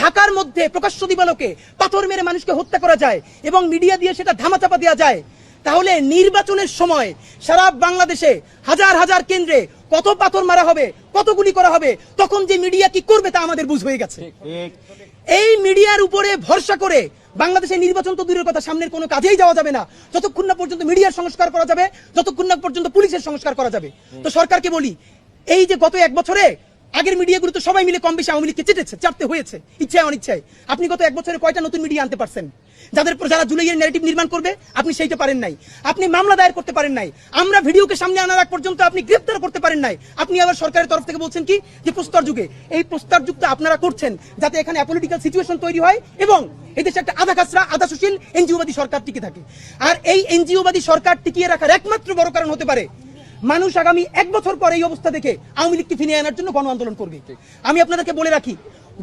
ঢাকার মধ্যে প্রকাশ্য দিবালোকে পাথর মেরে মানুষকে হত্যা করা যায় এবং মিডিয়া দিয়ে সেটা ধামাচাপা দেওয়া যায়। তাহলে নির্বাচনের সময় সারা বাংলাদেশে হাজার হাজার কেন্দ্রে কত পাথর মারা হবে কত গুলি করা হবে তখন যে মিডিয়া কি করবে তা আমাদের বুঝ হয়ে গেছে। এই মিডিয়ার উপরে ভরসা করে বাংলাদেশের নির্বাচন তো দূরের কথা সামনের কোনো কাজেই যাওয়া যাবে না। যতক্ষণ না পর্যন্ত মিডিয়ার সংস্কার করা যাবে যতক্ষণ না পর্যন্ত পুলিশের সংস্কার করা যাবে। তো সরকারকে বলি এই যে গত এক বছরে আগের মিডিয়াগুলো তো সবাই মিলে কম বেশি আওয়ামী লীগকে চেটেছে চাটতে হয়েছে, ইচ্ছায় অনিচ্ছায়। আপনি গত এক বছরে কয়টা নতুন মিডিয়া আনতে পারছেন? যাদের পর যারা জুলাইয়ের ন্যারেটিভ নির্মাণ করবে, আপনি সেইটা পারেন নাই। আপনি মামলা দায়ের করতে পারেন নাই। আমরা ভিডিওকে সামনে আনার আগ পর্যন্ত আপনি গ্রেফতার করতে পারেন নাই। আপনি আবার সরকারের তরফ থেকে বলছেন কি, যে প্রস্তর যুগে। এই প্রস্তর যুগটা আপনারা করছেন, যাতে এখানে পলিটিক্যাল সিচুয়েশন তৈরি হয় এবং এই দেশে একটা আধা কাছরা আধা সুশীল এনজিওবাদী সরকার টিকে থাকে। আর এই এনজিওবাদী সরকার টিকিয়ে রাখার একমাত্র বড় কারণ হতে পারে মানুষ আগামী এক বছর পর এই অবস্থা দেখে আওয়ামী লীগকে ফিরিয়ে আনার জন্য গণ আন্দোলন করবে। আমি আপনাদেরকে বলে রাখি,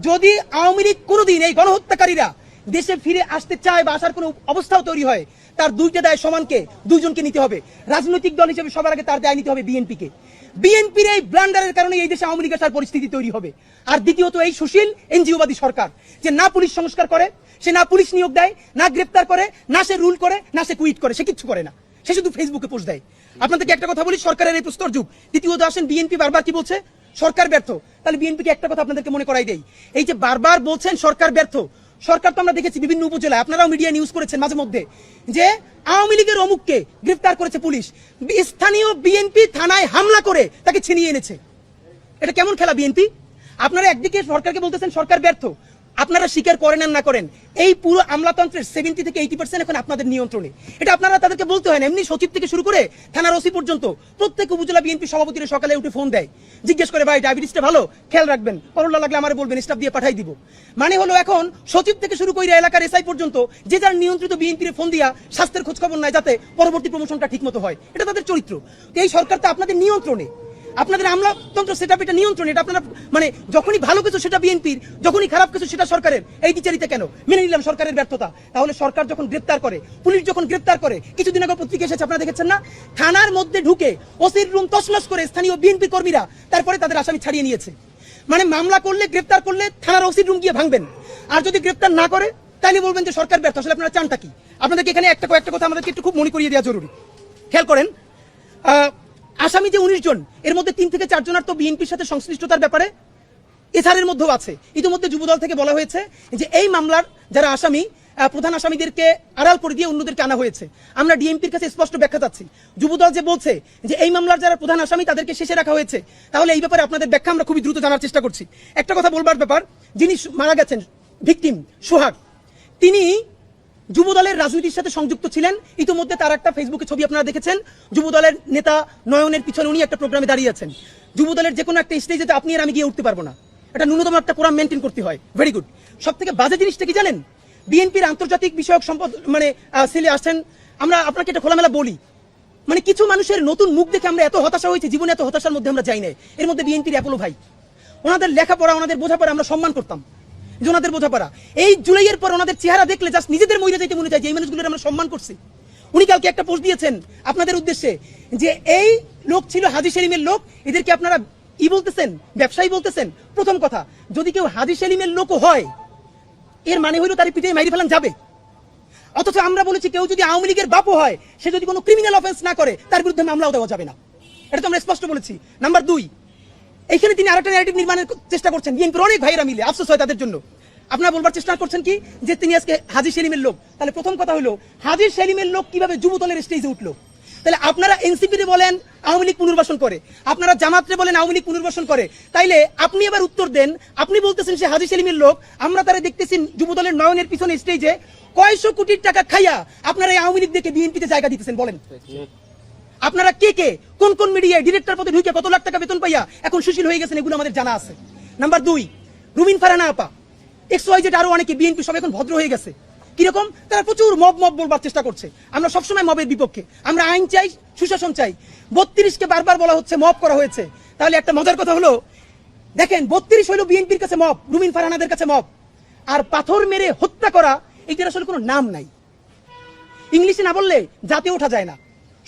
যদি আওয়ামী লীগ কোনোদিন এই গণহত্যাকারীরা দেশে ফিরে আসতে চায় বা আসার কোনো অবস্থাও তৈরি হয়, তার দুইটা দায় সমানকে দুইজনকে নিতে হবে। রাজনৈতিক দল হিসেবে সবার আগে তার দায় নিতে হবে বিএনপিকে। বিএনপির এই ব্লান্ডারের কারণে এই দেশে আওয়ামী আসার পরিস্থিতি তৈরি হবে। আর দ্বিতীয়ত এই সুশীল এনজিওবাদী সরকার, যে না পুলিশ সংস্কার করে, সে না পুলিশ নিয়োগ দেয়, না গ্রেপ্তার করে, না সে রুল করে, না সে কুইট করে, সে কিচ্ছু করে না। সে শুধু ফেসবুকে পোস্ট দেয়। আপনাদেরকে একটা কথা বলি, সরকারের এই প্রস্তর যুগ। দ্বিতীয়ত আসেন, বিএনপি বারবার কি বলছে? সরকার ব্যর্থ। তাহলে বিএনপিকে একটা কথা আপনাদেরকে মনে করাই দেই। এই যে বারবার বলছেন, সরকার ব্যর্থ। সরকার তো আমরা দেখেছি বিভিন্ন উপজেলায়, আপনারাও মিডিয়া নিউজ করেছেন মাঝে মধ্যে, যে আওয়ামী লীগের অমুককে গ্রেফতার করেছে পুলিশ। স্থানীয় বিএনপি থানায় হামলা করে তাকে ছিনিয়ে এনেছে। এটা কেমন খেলা বিএনপি? আপনারা একদিকে সরকারকে বলতেছেন, সরকার ব্যর্থ। আপনারা স্বীকার করেন আর না করেন, এই পুরো আমলাতন্ত্রের সেভেন্টি থেকে এইটি পার্সেন্ট এখন আপনাদের নিয়ন্ত্রণে। এটা আপনারা তাদেরকে বলতে হয় না, এমনি সচিব থেকে শুরু করে থানার ওসি পর্যন্ত প্রত্যেক উপজেলা বিএনপি সভাপতিরা সকালে উঠে ফোন দেয়। জিজ্ঞেস করে, ভাই ডায়াবেটিসটা ভালো? খেয়াল রাখবেন করোনা লাগলে আমার বলবেন স্টাফ দিয়ে পাঠাই দিব। মানে হলো এখন সচিব থেকে শুরু করে এলাকার এসআই পর্যন্ত যে যার নিয়ন্ত্রিত বিএনপির ফোন দিয়া স্বাস্থ্যের খোঁজ খবর নাই যাতে পরবর্তী প্রমোশনটা ঠিক মতো হয়। এটা তাদের চরিত্র। এই সরকার তো আপনাদের নিয়ন্ত্রণে। আপনাদের আমলাতন্ত্র সেটা এটা নিয়ন্ত্রণ, এটা আপনারা মানে যখনই ভালো কিছু সেটা বিএনপির, যখনই খারাপ কিছু সেটা সরকারের, এই বিচারিতা কেন? মেনে নিলাম সরকারের ব্যর্থতা। তাহলে সরকার যখন গ্রেপ্তার করে, পুলিশ যখন গ্রেপ্তার করে, কিছুদিন আগে পত্রিকা এসেছে, আপনারা দেখেছেন না? থানার মধ্যে ঢুকে ওসির রুম তছনছ করে স্থানীয় বিএনপি কর্মীরা তারপরে তাদের আসামি ছাড়িয়ে নিয়েছে। মানে মামলা করলে, গ্রেপ্তার করলে থানার ওসির রুম গিয়ে ভাঙবেন। আর যদি গ্রেপ্তার না করে তাহলে বলবেন যে সরকার ব্যর্থ। আসলে আপনারা চানটা কি? আপনাদেরকে এখানে একটা কয়েকটা কথা আমাদেরকে একটু খুব মনে করিয়ে দেওয়া জরুরি। খেয়াল করেন আসামি যে উনিশ জন। এর মধ্যে তিন থেকে চার জনের তো বিএনপির সাথে সংশ্লিষ্টতার ব্যাপারে এছাড়ের মধ্যেও আছে। ইতিমধ্যে যুবদল থেকে বলা হয়েছে যে এই মামলার যারা আসামি প্রধান আসামিদেরকে আড়াল করে দিয়ে অন্যদেরকে আনা হয়েছে। আমরা ডিএমপির কাছে স্পষ্ট ব্যাখ্যা চাচ্ছি। যুবদল যে বলছে যে এই মামলার যারা প্রধান আসামি তাদেরকে শেষে রাখা হয়েছে, তাহলে এই ব্যাপারে আপনাদের ব্যাখ্যা আমরা খুবই দ্রুত জানার চেষ্টা করছি। একটা কথা বলবার ব্যাপার, যিনি মারা গেছেন, ভিকটিম সোহাগ, তিনি যুবদলের রাজনীতির সাথে সংযুক্ত ছিলেন। ইতিমধ্যে তার একটা ফেসবুকে ছবি আপনারা দেখেছেন। যুবদলের নেতা নয়নের পিছনে উনি একটা প্রোগ্রামে দাঁড়িয়ে আছেন। যুবদলের যে কোনো একটা স্টেজে আপনি আর আমি গিয়ে উঠতে পারব না। এটা ন্যূনতম একটা কোরাম মেনটেন করতে হয়। ভেরি গুড সব থেকে বাজে জিনিসটা কি জানেন? বিএনপির আন্তর্জাতিক বিষয়ক সম্পদ মানে সেলে আসছেন। আমরা আপনাকে এটা খোলামেলা বলি। মানে কিছু মানুষের নতুন মুখ দেখে আমরা এত হতাশা হয়েছি, জীবনে এত হতাশার মধ্যে আমরা যাই না এর মধ্যে বিএনপির অ্যাপোলো ভাই। ওনাদের লেখাপড়া, ওনাদের বোঝাপড়া আমরা সম্মান করতাম। যে ওনাদের বোঝাপড়া। এই জুলাইয়ের পর ওনাদের চেহারা দেখলে জাস্ট নিজেদের মহিলা যাইতে মনে চায় যে এই মানুষগুলোর আমরা সম্মান করছি। উনি কালকে একটা পোস্ট দিয়েছেন আপনাদের উদ্দেশ্যে যে এই লোক ছিল হাজি সেলিমের লোক, এদেরকে আপনারা ই বলতেছেন, ব্যবসায়ী বলতেছেন, প্রথম কথা। যদি কেউ হাজি সেলিমের লোকও হয়, এর মানে হইল তার পিঠে মাইরি ফেলান যাবে। অথচ আমরা বলেছি কেউ যদি আওয়ামী লীগের বাপও হয়, সে যদি কোনো ক্রিমিনাল অফেন্স না করে, তার বিরুদ্ধে মামলাও দেওয়া যাবে না। এটা তো আমরা স্পষ্ট বলেছি। নাম্বার দুই এখানে তিনি আরেকটা ন্যারেটিভ নির্মাণের চেষ্টা করছেন। বিএনপির অনেক ভাইরা মিলে, আফসোস হয় তাদের জন্য। আপনারা বলবার চেষ্টা করছেন কি? যে তিনি আজকে হাজি সেলিমের লোক। তাহলে প্রথম কথা হলো, হাজি সেলিমের লোক কীভাবে যুবদলের স্টেজে উঠল? তাহলে আপনারা এনসিপিতে বলেন, আওয়ামী লীগ পুনর্বাসন করে। আপনারা জামাতরে বলেন, আওয়ামী লীগ পুনর্বাসন করে। তাইলে আপনি এবার উত্তর দেন, আপনি বলতেছেন সে হাজি সেলিমের লোক, আমরা তারা দেখতেছি যুবদলের নয়নের পিছনে স্টেজে কয়শো কোটির টাকা খাইয়া আপনারা এই আওয়ামী লীগ দেখে বিএনপিতে জায়গা দিতেছেন, বলেন। আপনারা কে কে? কোন কোন মিডিয়ায় ডিরেক্টর পদে ঢুকে কত লাখ টাকা বেতন পাইয়া এখন সুশীল হয়ে গেছেন এগুলো আমাদের জানা আছে। নাম্বার দুই, রুমিন ফারানা আপা। এক্স ওয়াই জেড আরও অনেকে বিএনপি সব এখন ভদ্র হয়ে গেছে। কীরকম? তারা প্রচুর মব মব বলবার চেষ্টা করছে। আমরা সবসময় মবের বিপক্ষে। আমরা আইন চাই, সুশাসন চাই। বত্রিশকে বারবার বলা হচ্ছে মব করা হয়েছে। তাহলে একটা মজার কথা হলো, দেখেন, বত্রিশ হলো বিএনপির কাছে মব, রুমিন ফারানাদের কাছে মব। আর পাথর মেরে হত্যা করা এটার আসলে কোনো নাম নাই। ইংলিশে না বললে জাতে ওঠা যায় না,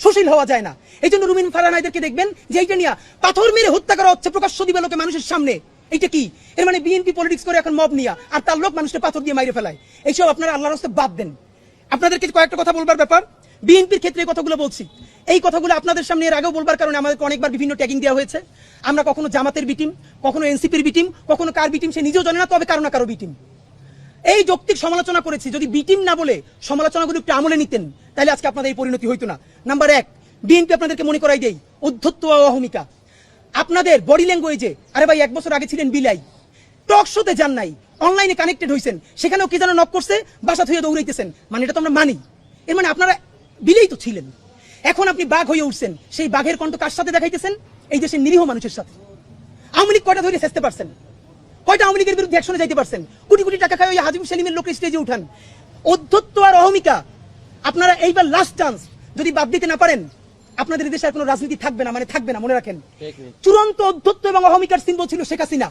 সুশীল হওয়া যায় না। এই জন্য রুমিন ফারানাইদেরকে দেখবেন যে এইটা নিয়ে পাথর মেরে হত্যা করা হচ্ছে প্রকাশ্য দিবালোকে মানুষের সামনে। এইটা কি? এর মানে বিএনপি পলিটিক্স করে এখন মব নিয়া, আর তার লোক মানুষকে পাথর দিয়ে মাইরে ফেলায়। এইসব আপনারা আল্লাহর রাস্তায় বাদ দেন। আপনাদেরকে কয়েকটা কথা বলবার ব্যাপার। বিএনপির ক্ষেত্রে এই কথাগুলো বলছি। এই কথাগুলো আপনাদের সামনে এর আগেও বলবার কারণে আমাদেরকে অনেকবার বিভিন্ন ট্যাগিং দেওয়া হয়েছে। আমরা কখনো জামাতের বিটিম কখনো এনসিপির বিটিম কখনো কার বিটিম সে নিজেও জানে না, তবে কারও না কারও বিটিম এই যৌক্তিক সমালোচনা করেছি, যদি বিটিম না বলে সমালোচনাগুলো একটু আমলে নিতেন, তাহলে আজকে আপনাদের এই পরিণতি হইতো না। নাম্বার এক বিএনপি আপনাদেরকে মনে করাই দেই অধ্যত্ব অহমিকা। আপনাদের বডি ল্যাঙ্গুয়েজে আরে ভাই, এক বছর আগে ছিলেন বিলাই। টক শোতে যান নাই অনলাইনে কানেক্টেড হয়েছেন সেখানেও কি যেন নক করছে, বাসা থুয়ে দৌড়াইতেছেন। মানে এটা তো আমরা মানি। এর মানে আপনারা বিলেই তো ছিলেন। এখন আপনি বাঘ হয়ে উঠছেন, সেই বাঘের কণ্ঠ কার সাথে দেখাইতেছেন? এই দেশের নিরীহ মানুষের সাথে। আওয়ামী লীগ কয়টা ধরে চেষ্টা পারছেন? কয়টা আওয়ামী লীগের বিরুদ্ধে একশনে যাইতে পারছেন? কোটি কোটি টাকা খায় ওই হাজিব সেলিমের লোক স্টেজে উঠান। অধ্যত্ব আর অহমিকা, আপনারা এইবার লাস্ট চান্স যদি বাদ দিতে না পারেন আপনাদের দেশে আর কোনো রাজনীতি থাকবে না মানে থাকবে না মনে রাখেন। চূড়ান্ত অধ্যত্ব এবং অহমিকার সিম্বল ছিল শেখ হাসিনা।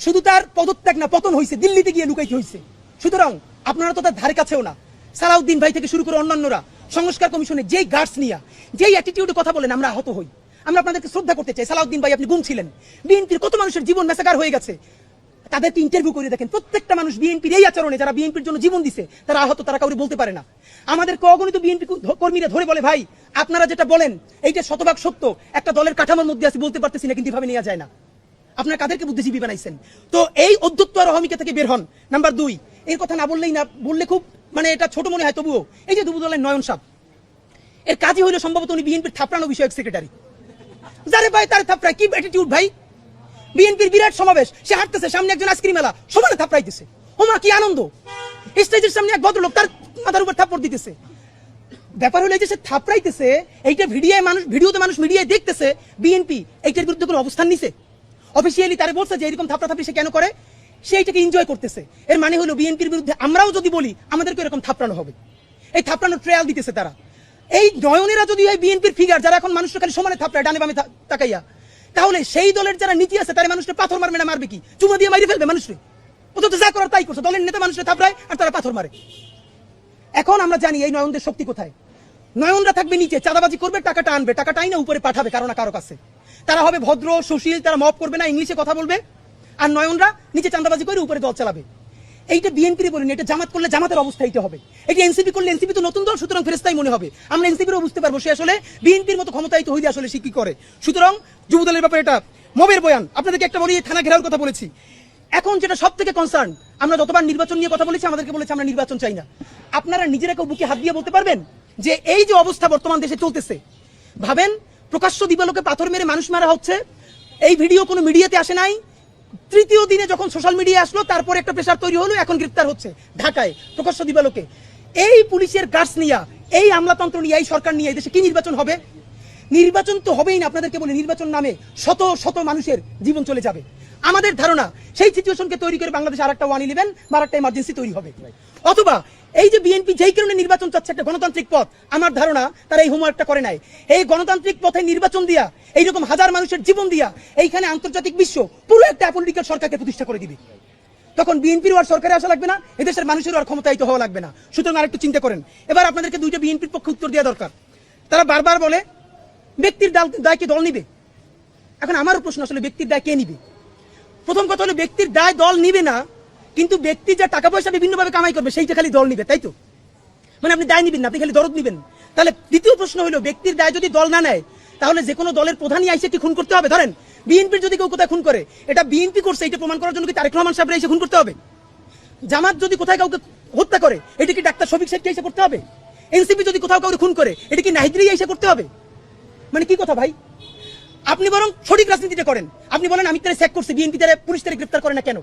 শুধু তার পদত্যাগ না পতন হয়েছে দিল্লিতে গিয়ে লুকাইতে হয়েছে সুতরাং আপনারা তো তার ধারে কাছেও না। সালাউদ্দিন ভাই থেকে শুরু করে অন্যান্যরা সংস্কার কমিশনে যেই গার্ডস নিয়া যেই অ্যাটিটিউডে কথা বলেন আমরা আহত হই। আমরা আপনাদেরকে শ্রদ্ধা করতে চাই। সালাউদ্দিন ভাই আপনি গুম ছিলেন। বিএনপির কত মানুষের জীবন মেসাকার হয়ে গেছে? তাদেরকে ইন্টারভিউ করে দেখেন। প্রত্যেকটা মানুষ বিএনপির এই আচরণে, যারা বিএনপির জন্য জীবন দিছে, তারা আহত, তারা কাউকে বলতে পারে না। আমাদের অগণিত বিএনপি কর্মীরা ধরে বলে, ভাই, আপনারা যেটা বলেন, এইটা শতভাগ সত্য। একটা দলের কাঠামোর মধ্যে আছে, বলতে পারতেছি না, কিন্তু এভাবে নেওয়া যায় না। আপনার কাদেরকে বুদ্ধিজীবী বানাইছেন? তো এই অধ্যত্ব আর অহমিকা থেকে বের হন, নাম্বার দুই। এর কথা না বললেই না বললে খুব মানে এটা ছোট মনে হয়, তবুও। এই যে দুবুদলের নয়ন সাহ এর কাজই হইল সম্ভবত উনি বিএনপির থাপড়ানো বিষয়ক সেক্রেটারি যারে ভাই তার থাপড়ায়। কি অ্যাটিটিউড ভাই? বিএনপির বিরাট সমাবেশ, সে হাঁটতেছে, সামনে একজন আইসক্রিম মেলা সমানে থাপড়াইতেছে। ওমা, কি আনন্দ! স্টেজের সামনে এক ভদ্রলোক তার মাথার উপর থাপ্পড় দিতেছে। ব্যাপার হলো এই যে সে থাপড়াইতেছে, এইটা ভিডিও মানুষ ভিডিওতে মানুষ মিডিয়ায় দেখতেছে, বিএনপি এইটার বিরুদ্ধে কোনো অবস্থান নিছে? অফিসিয়ালি তারে বলছে যে এরকম থাপড়া থাপড়ি সে কেন করে? সে এইটাকে এনজয় করতেছে। এর মানে হলো বিএনপির বিরুদ্ধে আমরাও যদি বলি, আমাদেরকে এরকম থাপড়ানো হবে। এই থাপড়ানোর ট্রায়াল দিতেছে তারা। এই নয়নেরা যদি হয় বিএনপির ফিগার যারা এখন মানুষের খালি সমানে থাপড়ায়, ডানে বামে তাকাইয়া তাহলে সেই দলের যারা নীতি আছে, তারা মানুষকে পাথর মারবে না, মারবে কি? চুমা দিয়ে মারি ফেলবে মানুষকে। ও তো যা করার তাই করছে। দলের নেতা মানুষকে থাপড়ায় আর তারা পাথর মারে। এখন আমরা জানি এই নয়নদের শক্তি কোথায়। নয়নরা থাকবে নিচে, চাঁদাবাজি করবে, টাকাটা আনবে। টাকাটাই না উপরে পাঠাবে, কারও না কারও কাছে। তারা হবে ভদ্র, সুশীল, তারা মপ করবে না, ইংলিশে কথা বলবে। আর নয়নরা নিচে চাঁদাবাজি করে উপরে দল চালাবে। এইটা বিএনপির বলিনি, এটা জামাত করলে জামাতের অবস্থা এইটা হবে। এটা এনসিপি করলে এনসিপি তো নতুন দল, সুতরাং ফেরেস্তাই মনে হবে। আমরা এনসিপিরও বুঝতে পারব সে আসলে বিএনপির মতো ক্ষমতায়িত হইলে আসলে সে কি করে। সুতরাং যুবদলের ব্যাপারে এটা মবের বয়ান। আপনাদেরকে একটা বলি থানা ঘেরাওর কথা বলেছি। এখন যেটা সব থেকে কনসার্ন আমরা যতবার নির্বাচন নিয়ে কথা বলেছি, আমাদেরকে বলেছে আমরা নির্বাচন চাই না। আপনারা নিজেরা কেউ বুকে হাত দিয়ে বলতে পারবেন যে এই যে অবস্থা বর্তমান দেশে চলতেছে, ভাবেন প্রকাশ্য দিবালোকে পাথর মেরে মানুষ মারা হচ্ছে, এই ভিডিও কোনো মিডিয়াতে আসে নাই তৃতীয় দিনে যখন সোশ্যাল মিডিয়া আসলো, তারপর একটা প্রেশার তৈরি হলো, এখন গ্রেপ্তার হচ্ছে ঢাকায়, প্রকাশ্য দিবালোকে। এই পুলিশের গার্ডস নিয়ে, এই আমলাতন্ত্র নিয়ে, এই সরকার নিয়ে দেশে কি নির্বাচন হবে? নির্বাচন তো হবেই না, আপনাদেরকে বলে, নির্বাচন নামে শত শত মানুষের জীবন চলে যাবে। আমাদের ধারণা, সেই সিচুয়েশনকে তৈরি করে বাংলাদেশে আরেকটা ওয়ান ইলেভেন বা আরেকটা এমার্জেন্সি তৈরি হবে। অথবা এই যে বিএনপি যেই কারণে নির্বাচন চাচ্ছে একটা গণতান্ত্রিক পথ, আমার ধারণা তারা এই হোমওয়ার্কটা করে নাই। এই গণতান্ত্রিক পথে নির্বাচন দিয়া, এইরকম হাজার মানুষের জীবন দিয়া, এইখানে আন্তর্জাতিক বিশ্ব পুরো একটা অ্যাপলিটিক্যাল সরকারকে প্রতিষ্ঠা করে দিবে। তখন বিএনপির আর সরকারে আসা লাগবে না, এদেশের মানুষেরও আর ক্ষমতায়িত হওয়া লাগবে না। সুতরাং আরেকটু চিন্তা করেন। এবার আপনাদেরকে দুইটা বিএনপির পক্ষে উত্তর দেওয়া দরকার। তারা বারবার বলে, ব্যক্তির দাল- দায় কি দল নিবে? এখন আমারও প্রশ্ন আসলে ব্যক্তির দায় কে নিবে? প্রথম কথা হলো ব্যক্তির দায় দল নিবে না, কিন্তু ব্যক্তি যা টাকা পয়সা বিভিন্নভাবে কামাই করবে সেইটা খালি দল নিবে, তাই তো? মানে আপনি দায় নিবেন না, আপনি খালি দরদ নিবেন। তাহলে দ্বিতীয় প্রশ্ন হলো, ব্যক্তির দায় যদি দল না নেয়, তাহলে যে কোনো দলের প্রধানই আইসে কি খুন করতে হবে? ধরেন, বিএনপির যদি কেউ কোথায় খুন করে, এটা বিএনপি করছে, এটা প্রমাণ করার জন্য কি তারেক রহমান সাহেবরা এসে খুন করতে হবে? জামাত যদি কোথায় কাউকে হত্যা করে, এটা কি ডাক্তার শফিক সাহেবকে এসে করতে হবে? এনসিপি যদি কোথাও কাউকে খুন করে, এটা কি নাহিদ্রি এসে করতে হবে? মানে কি কথা ভাই? আপনি বরং সঠিক রাজনীতিটা করেন। আপনি বলেন, আমি তারা চেক করছি, বিএনপি তারা, পুলিশ তারা গ্রেপ্তার করে না কেন?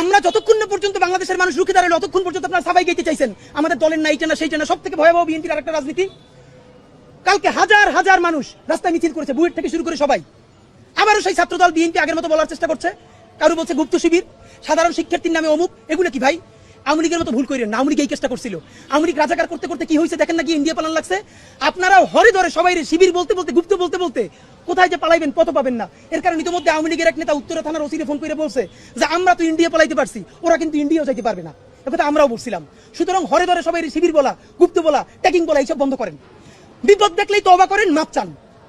আমরা যতক্ষণ না পর্যন্ত বাংলাদেশের মানুষ রুখে দাঁড়াল, ততক্ষণ পর্যন্ত আপনারা সবাই গেতে চাইছেন। আমাদের দলের না এইটা না সেইটা না সব থেকে ভয়াবহ বিএনপির আরেকটা রাজনীতি। কালকে হাজার হাজার মানুষ রাস্তায় মিছিল করেছে, বুয়েট থেকে শুরু করে সবাই। আবারও সেই ছাত্রদল বিএনপি আগের মতো বলার চেষ্টা করছে। কারও বলছে, গুপ্ত শিবির, সাধারণ শিক্ষার্থীর নামে অমুক, এগুলো কি ভাই? লীগের মতো ভুল করেন না। লীগ এই কেসটা করছিল। লীগ রাজাকার করতে করতে কি হয়েছে দেখেন না কি ইন্ডিয়া পালান লাগছে? আপনারা হরে ধরে সবাই শিবির বলতে বলতে, গুপ্ত বলতে বলতে, কোথায় যে পালাইবেন কত পাবেন না। এর কারণে ইতিমধ্যে আওয়ামী লীগের এক নেতা উত্তরা থানার ওসিরে ফোন করে বলছে যে, আমরা তো ইন্ডিয়া পালাইতে পারছি, ওরা কিন্তু ইন্ডিয়াও যাইতে পারবে না। একথা আমরাও বলছিলাম। সুতরাং হরে ধরে সবাই শিবির বলা, গুপ্ত বলা ট্যাকিং বলা, এইসব বন্ধ করেন। বিপদ দেখলেই তবা করেন মাপ চান।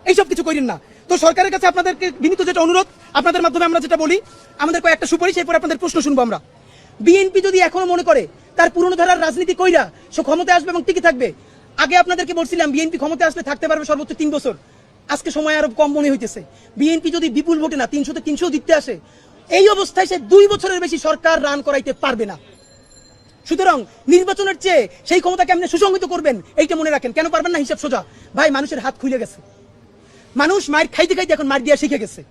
এইসব কিছু করেন না। তো সরকারের কাছে আপনাদেরকে বিনীত যেটা অনুরোধ, আপনাদের মাধ্যমে আমরা যেটা বলি, আমাদের কয়েকটা সুপারিশ, এরপর আপনাদের প্রশ্ন শুনব আমরা। বিএনপি যদি এখনও মনে করে তার পুরনো ধারার রাজনীতি কইরা সে ক্ষমতায় আসবে এবং টিকে থাকবে, আগে আপনাদেরকে বলছিলাম বিএনপি ক্ষমতায় আসলে থাকতে পারবে সর্বোচ্চ তিন বছর। আজকে সময় আরও কম মনে হইতেছে। বিএনপি যদি বিপুল ভোটে না তিনশোতে তিনশো জিততে আসে, এই অবস্থায় সে দুই বছরের বেশি সরকার রান করাইতে পারবে না। সুতরাং নির্বাচনের চেয়ে সেই ক্ষমতা কেমনে সুসংহিত করবেন, এইটা মনে রাখেন। কেন পারবেন না হিসাব সোজা? ভাই, মানুষের হাত খুলে গেছে। মানুষ মায়ের খাইতে খাইতে এখন মার দিয়া শিখে গেছে।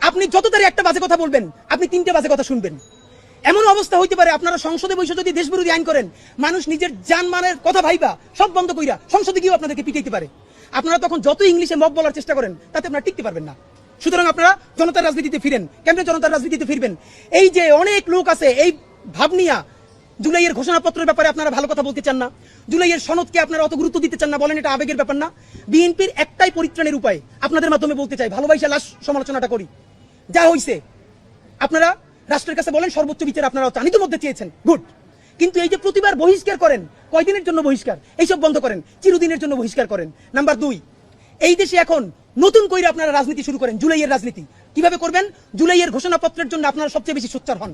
আপনি যত তারে একটা বাজে কথা বলবেন, আপনি তিনটে বাজে কথা শুনবেন। এমন অবস্থা হইতে পারে, আপনারা সংসদে বসে যদি দেশবিরোধী আইন করেন, মানুষ নিজের জানমানের কথা ভাইবা, সব বন্ধ কইরা সংসদে গিয়েও আপনাদেরকে পিটাইতে পারে। আপনারা তখন যত ইংলিশে মব বলার চেষ্টা করেন, তাতে আপনারা টিকতে পারবেন না। সুতরাং আপনারা জনতার রাজনীতিতে ফিরেন। কেমনে জনতার রাজনীতিতে ফিরবেন। এই যে অনেক লোক আছে, এই ভাবনিয়া জুলাইয়ের ঘোষণাপত্রের ব্যাপারে আপনারা ভালো কথা বলতে চান না। জুলাইয়ের সনদকে আপনারা অত গুরুত্ব দিতে চান না, বলেন এটা আবেগের ব্যাপার না। বিএনপির একটাই পরিত্রাণের উপায় আপনাদের মাধ্যমে বলতে চাই, ভালোবাসা লাশ সমালোচনাটা করি। যা হইছে, আপনারা রাষ্ট্রের কাছে বলেন সর্বোচ্চ বিচার আপনারা চান। মধ্যে চেয়েছেন। গুড কিন্তু এই যে প্রতিবার বহিষ্কার করেন, কয়দিনের জন্য বহিষ্কার? এইসব বন্ধ করেন, চিরদিনের জন্য বহিষ্কার করেন। নাম্বার দুই, এই দেশে এখন নতুন করে আপনারা রাজনীতি শুরু করেন, জুলাইয়ের রাজনীতি। কীভাবে করবেন? জুলাইয়ের ঘোষণাপত্রের জন্য আপনারা সবচেয়ে বেশি সোচ্চার হন।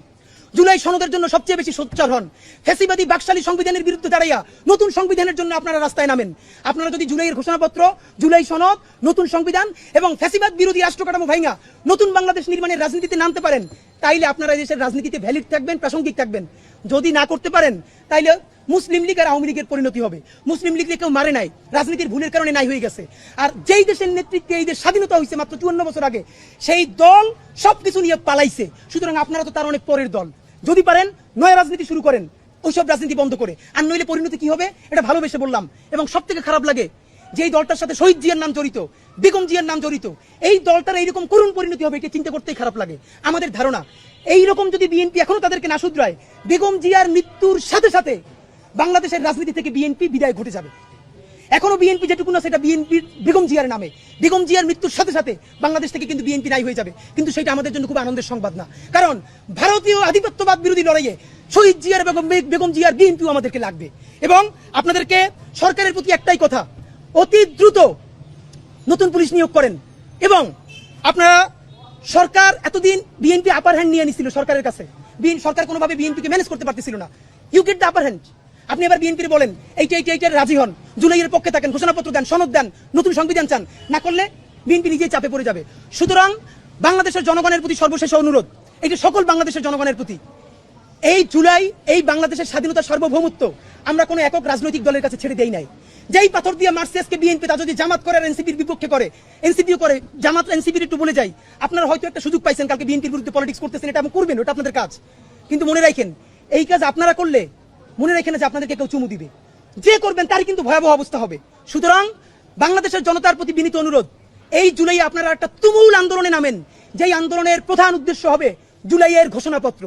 জুলাই সনদের জন্য সবচেয়ে বেশি সোচ্চার হন। ফ্যাসিবাদী বাকশালী সংবিধানের বিরুদ্ধে দাঁড়াইয়া নতুন সংবিধানের জন্য আপনারা রাস্তায় নামেন। আপনারা যদি জুলাইয়ের ঘোষণাপত্র, জুলাই সনদ, নতুন সংবিধান এবং ফ্যাসিবাদ বিরোধী রাষ্ট্র কাঠামো নতুন বাংলাদেশ নির্মাণের রাজনীতিতে নামতে পারেন, তাইলে আপনারা দেশের রাজনীতিতে ভ্যালিড থাকবেন, প্রাসঙ্গিক থাকবেন। যদি না করতে পারেন, তাইলে মুসলিম লীগ আর আওয়ামী লীগের পরিণতি হবে। মুসলিম লীগকে কেউ মারে নাই, রাজনীতির ভুলের কারণে নাই হয়ে গেছে। আর যেই দেশের নেতৃত্বে এই দেশ স্বাধীনতা হয়েছে মাত্র চুয়ান্ন বছর আগে, সেই দল সবকিছু নিয়ে পালাইছে। সুতরাং আপনারা তো তার অনেক পরের দল। যদি পারেন নয়া রাজনীতি শুরু করেন, ওইসব রাজনীতি বন্ধ করে। আর নইলে পরিণতি কি হবে? এটা ভালোবেসে বললাম। এবং সব থেকে খারাপ লাগে যে দলটার সাথে শহীদ জিয়ার নাম জড়িত, বেগম জিয়ার নাম জড়িত, এই দলটার এইরকম করুণ পরিণতি হবে, এটা চিন্তা করতেই খারাপ লাগে। আমাদের ধারণা এই রকম যদি বিএনপি এখনও তাদেরকে না শুধরায়, বেগম জিয়ার মৃত্যুর সাথে সাথে বাংলাদেশের রাজনীতি থেকে বিএনপি বিদায় ঘটে যাবে। এখনও বিএনপি যেটুকু না, সেটা বিএনপির বেগম জিয়ার নামে। বেগম জিয়ার মৃত্যুর সাথে সাথে বাংলাদেশ থেকে কিন্তু বিএনপি নাই হয়ে যাবে। কিন্তু সেটা আমাদের জন্য খুব আনন্দের সংবাদ না। কারণ ভারতীয় আধিপত্যবাদ বিরোধী লড়াইয়ে শহীদ জিয়ার বেগম বেগম জিয়ার বিএনপিও আমাদেরকে লাগবে। এবং আপনাদেরকে সরকারের প্রতি একটাই কথা, অতি দ্রুত নতুন পুলিশ নিয়োগ করেন। এবং আপনারা সরকার এতদিন বিএনপি আপার হ্যান্ড নিয়ে নিছিল সরকারের কাছে। সরকার কোনোভাবে বিএনপিকে ম্যানেজ করতে পারতেছিল না। You get the upper hand আপনি এবার বিএনপির বলেন এইটা এইটা এইটার রাজি হন, জুলাইয়ের পক্ষে থাকেন, ঘোষণাপত্র দেন, সনদ দেন, নতুন সংবিধান চান, না করলে বিএনপি নিজেই চাপে পড়ে যাবে। সুতরাং বাংলাদেশের জনগণের প্রতি সর্বশেষ অনুরোধ এটি সকল বাংলাদেশের জনগণের প্রতি, এই জুলাই, এই বাংলাদেশের স্বাধীনতা সার্বভৌমত্ব আমরা কোনো একক রাজনৈতিক দলের কাছে ছেড়ে দেই নাই। যেই পাথর দিয়ে মারছে আজকে বিএনপি, তা যদি জামাত করে আর এনসিপির বিপক্ষে করে, এনসিপিও করে, জামাত এনসিপির একটু বলে যাই, আপনারা হয়তো একটা সুযোগ পাইছেন, কালকে বিএনপির বিরুদ্ধে পলিটিক্স করতেছেন, এটা করবেন, ওটা আপনাদের কাজ। কিন্তু মনে রাখেন, এই কাজ আপনারা করলে মনে রেখে না যে আপনাদেরকে কেউ চুমু দিবে। যে করবেন তার কিন্তু ভয়াবহ অবস্থা হবে। সুতরাং বাংলাদেশের জনতার প্রতি বিনীত অনুরোধ, এই জুলাই আপনারা একটা তুমুল আন্দোলনে নামেন, যেই আন্দোলনের প্রধান উদ্দেশ্য হবে জুলাইয়ের ঘোষণাপত্র।